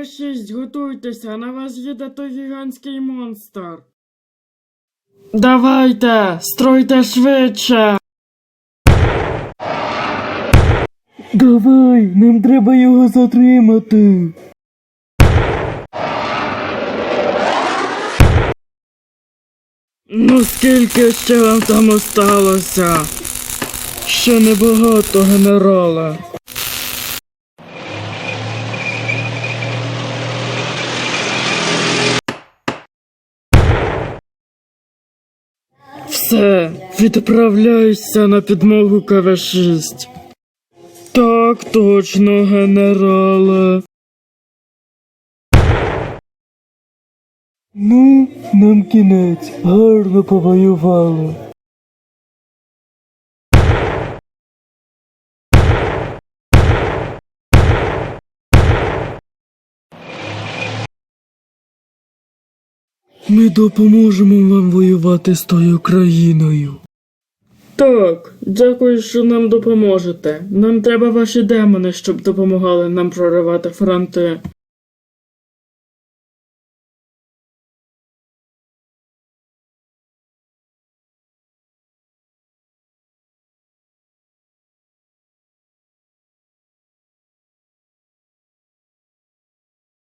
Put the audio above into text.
КВ-6, готуйтеся, на вас їде той гігантський монстр. Давайте, стройте швидше. Давай, нам треба його затримати. Ну скільки ще вам там осталося? Ще небагато, генерале. Все, відправляйся на підмогу КВ-6. Так точно, генерале. Ну, нам кінець. Гарно повоювали. Ми допоможемо вам воювати з тою країною. Так, дякую, що нам допоможете. Нам треба ваші демони, щоб допомагали нам проривати фронти.